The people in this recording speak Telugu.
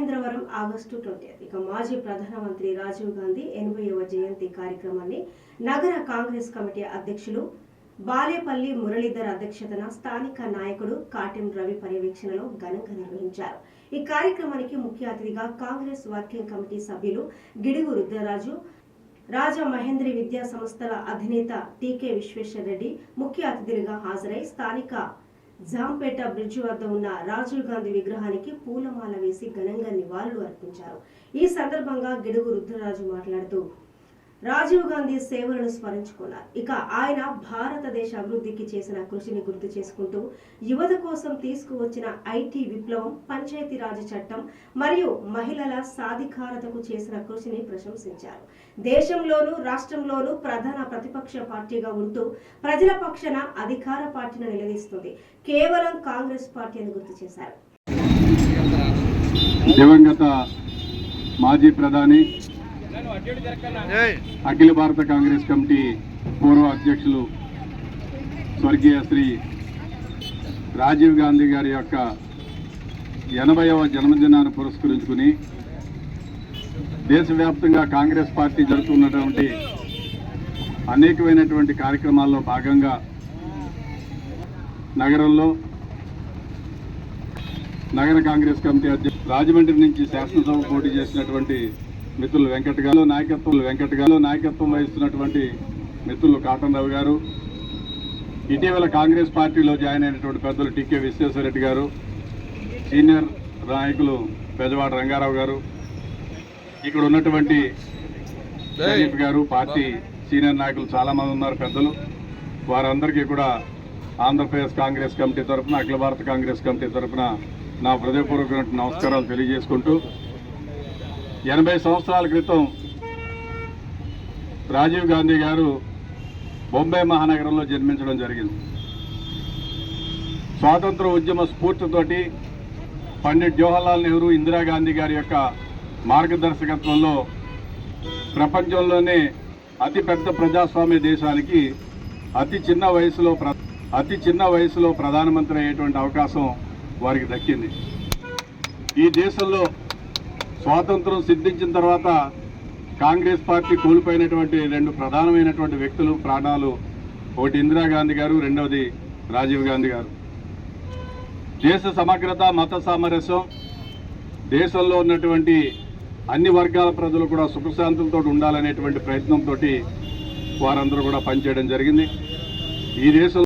రాజమహేంద్రవరం ఆగస్టు ట్వంటీ ఇక మాజీ ప్రధానమంత్రి రాజీవ్ గాంధీ ఎనభైవ జయంతి కార్యక్రమాన్ని నగర కాంగ్రెస్ కమిటీ అధ్యక్షులు బాలేపల్లి మురళీధర్ అధ్యక్షతన స్థానిక నాయకుడు కాటెం రవి పర్యవేక్షణలో ఘనంగా నిర్వహించారు. ఈ కార్యక్రమానికి ముఖ్య అతిథిగా కాంగ్రెస్ వర్కింగ్ కమిటీ సభ్యులు గిడుగు రుద్రరాజు రాజా మహేంద్రి విద్యా సంస్థల అధినేత టీకే విశ్వేశ్వర రెడ్డి ముఖ్య అతిథులుగా హాజరై స్థానిక జాంపేట బ్రిడ్జ్ వద్ద ఉన్న రాజీవ్ గాంధీ విగ్రహానికి పూలమాల వేసి ఘనంగా నివాళులు అర్పించారు. ఈ సందర్భంగా గిడుగు రుద్రరాజు మాట్లాడుతూ రాజీవ్ గాంధీ సేవలను స్మరించుకున్నారు. ఇక ఆయన భారతదేశ అభివృద్ధికి చేసిన కృషిని గుర్తు చేసుకుంటూ యువత కోసం తీసుకువచ్చిన ఐటీ విప్లవం పంచాయతీరాజ్ చట్టం మరియు మహిళల సాధికారతకు చేసిన కృషిని ప్రశంసించారు. దేశంలోనూ రాష్ట్రంలోనూ ప్రధాన ప్రతిపక్ష పార్టీగా ఉంటూ ప్రజల పక్షన అధికార పార్టీని నిలదీస్తుంది. కేవలం కాంగ్రెస్ పార్టీ అని గుర్తు చేశారు. దివంగత మాజీ ప్రధాని అఖిల భారత కాంగ్రెస్ కమిటీ పూర్వ అధ్యక్షులు స్వర్గీయ శ్రీ రాజీవ్ గాంధీ గారి యొక్క ఎనభైవ జన్మదినాన్ని పురస్కరించుకుని దేశవ్యాప్తంగా కాంగ్రెస్ పార్టీ జరుగుతున్నటువంటి అనేకమైనటువంటి కార్యక్రమాల్లో భాగంగా నగరంలో నగర కాంగ్రెస్ కమిటీ అధ్యక్షులు రాజమండ్రి నుంచి శాసనసభ పోటీ చేసినటువంటి మిత్రులు వెంకట్ గారు నాయకత్వం వెంకట గారు నాయకత్వం వహిస్తున్నటువంటి మిత్రులు కాటన్ రావు గారు. ఇటీవల కాంగ్రెస్ పార్టీలో జాయిన్ అయినటువంటి పెద్దలు టీకే విశ్వేశ్వరరెడ్డి గారు సీనియర్ నాయకులు పెదవాడ రంగారావు గారు ఇక్కడ ఉన్నటువంటి షరీఫ్ గారు పార్టీ సీనియర్ నాయకులు చాలామంది ఉన్నారు పెద్దలు. వారందరికీ కూడా ఆంధ్రప్రదేశ్ కాంగ్రెస్ కమిటీ తరఫున అఖిల భారత కాంగ్రెస్ కమిటీ తరఫున నా హృదయపూర్వకమైన నమస్కారాలు తెలియజేసుకుంటూ ఎనభై సంవత్సరాల క్రితం రాజీవ్ గాంధీ గారు బొంబాయి మహానగరంలో జన్మించడం జరిగింది. స్వాతంత్ర ఉద్యమ స్ఫూర్తితోటి పండిట్ జవహర్లాల్ నెహ్రూ ఇందిరాగాంధీ గారి యొక్క మార్గదర్శకత్వంలో ప్రపంచంలోనే అతిపెద్ద ప్రజాస్వామ్య దేశానికి అతి చిన్న వయసులో ప్ర అతి చిన్న వయసులో ప్రధానమంత్రి అయ్యేటువంటి అవకాశం వారికి దక్కింది. ఈ దేశంలో స్వాతంత్రం సిద్ధించిన తర్వాత కాంగ్రెస్ పార్టీ కోల్పోయినటువంటి రెండు ప్రధానమైనటువంటి వ్యక్తులు ప్రాణాలు ఒకటి ఇందిరాగాంధీ గారు రెండవది రాజీవ్ గాంధీ గారు. దేశ సమగ్రత మత సామరస్యం దేశంలో ఉన్నటువంటి అన్ని వర్గాల ప్రజలు కూడా సుఖశాంతులతో ఉండాలనేటువంటి ప్రయత్నంతో వారందరూ కూడా పనిచేయడం జరిగింది. ఈ దేశం